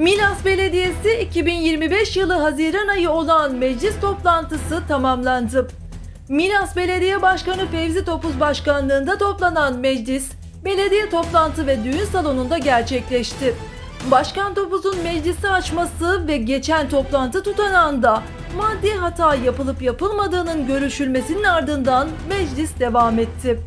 Milas Belediyesi 2025 yılı Haziran ayı olan meclis toplantısı tamamlandı. Milas Belediye Başkanı Fevzi Topuz Başkanlığında toplanan meclis, belediye toplantı ve düğün salonunda gerçekleşti. Başkan Topuz'un meclisi açması ve geçen toplantı tutanağında maddi hata yapılıp yapılmadığının görüşülmesinin ardından meclis devam etti.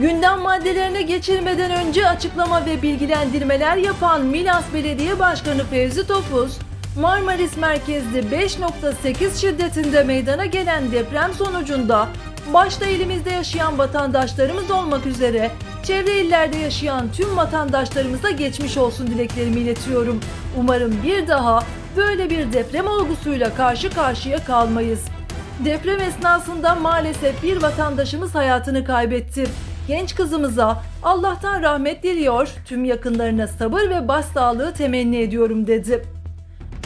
Gündem maddelerine geçirmeden önce açıklama ve bilgilendirmeler yapan Milas Belediye Başkanı Fevzi Topuz, Marmaris merkezli 5.8 şiddetinde meydana gelen deprem sonucunda başta elimizde yaşayan vatandaşlarımız olmak üzere çevre illerde yaşayan tüm vatandaşlarımıza geçmiş olsun dileklerimi iletiyorum. Umarım bir daha böyle bir deprem olgusuyla karşı karşıya kalmayız. Deprem esnasında maalesef bir vatandaşımız hayatını kaybetti. Genç kızımıza Allah'tan rahmet diliyor, tüm yakınlarına sabır ve başsağlığı temenni ediyorum dedi.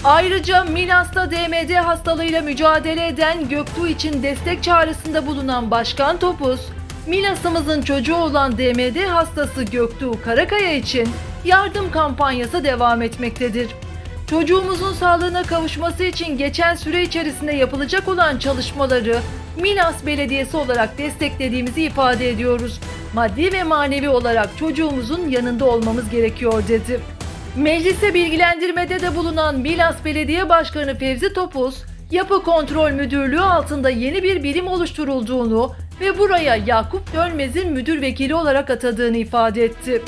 Ayrıca Milas'ta DMD hastalığıyla mücadele eden Göktuğ için destek çağrısında bulunan Başkan Topuz, Milas'ımızın çocuğu olan DMD hastası Göktuğ Karakaya için yardım kampanyası devam etmektedir. Çocuğumuzun sağlığına kavuşması için geçen süre içerisinde yapılacak olan çalışmaları Milas Belediyesi olarak desteklediğimizi ifade ediyoruz. Maddi ve manevi olarak çocuğumuzun yanında olmamız gerekiyor dedi. Meclise bilgilendirmede de bulunan Milas Belediye Başkanı Fevzi Topuz, Yapı Kontrol Müdürlüğü altında yeni bir birim oluşturulduğunu ve buraya Yakup Dönmez'in müdür vekili olarak atadığını ifade etti.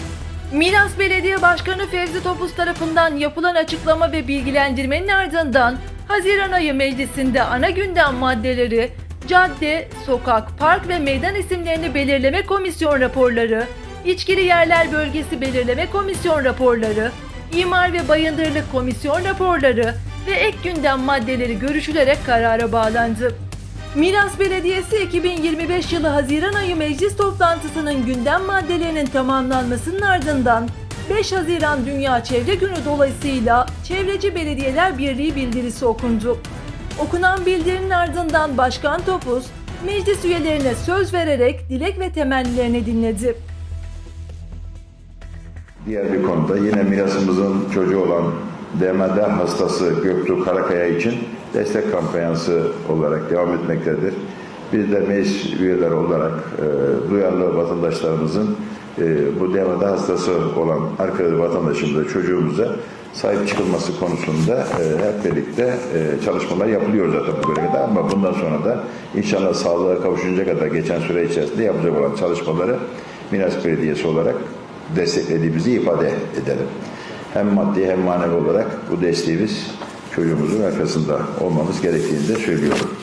Milas Belediye Başkanı Fevzi Topuz tarafından yapılan açıklama ve bilgilendirmenin ardından Haziran ayı meclisinde ana gündem maddeleri cadde, sokak, park ve meydan isimlerini belirleme komisyon raporları, içkili yerler bölgesi belirleme komisyon raporları, imar ve bayındırlık komisyon raporları ve ek gündem maddeleri görüşülerek karara bağlandı. Milas Belediyesi 2025 yılı Haziran ayı meclis toplantısının gündem maddelerinin tamamlanmasının ardından 5 Haziran Dünya Çevre Günü dolayısıyla Çevreci Belediyeler Birliği bildirisi okundu. Okunan bildirinin ardından Başkan Topuz, meclis üyelerine söz vererek dilek ve temennilerini dinledi. Diğer bir konuda yine mirasımızın çocuğu olan DMD hastası Göktuğ Karakaya için destek kampanyası olarak devam etmektedir. Biz de meclis üyeleri olarak e, duyarlı vatandaşlarımızın e, bu DMD hastası olan arkadaş vatandaşımıza, çocuğumuza sahip çıkılması konusunda e, hep birlikte e, çalışmalar yapılıyor zaten bu bölgede ama bundan sonra da inşallah sağlığa kavuşunca kadar geçen süre içerisinde yapacak olan çalışmaları Minas Belediyesi olarak desteklediğimizi ifade edelim. Hem maddi hem manevi olarak bu desteğimiz çocuğumuzun arkasında olmamız gerektiğini de söylüyorum.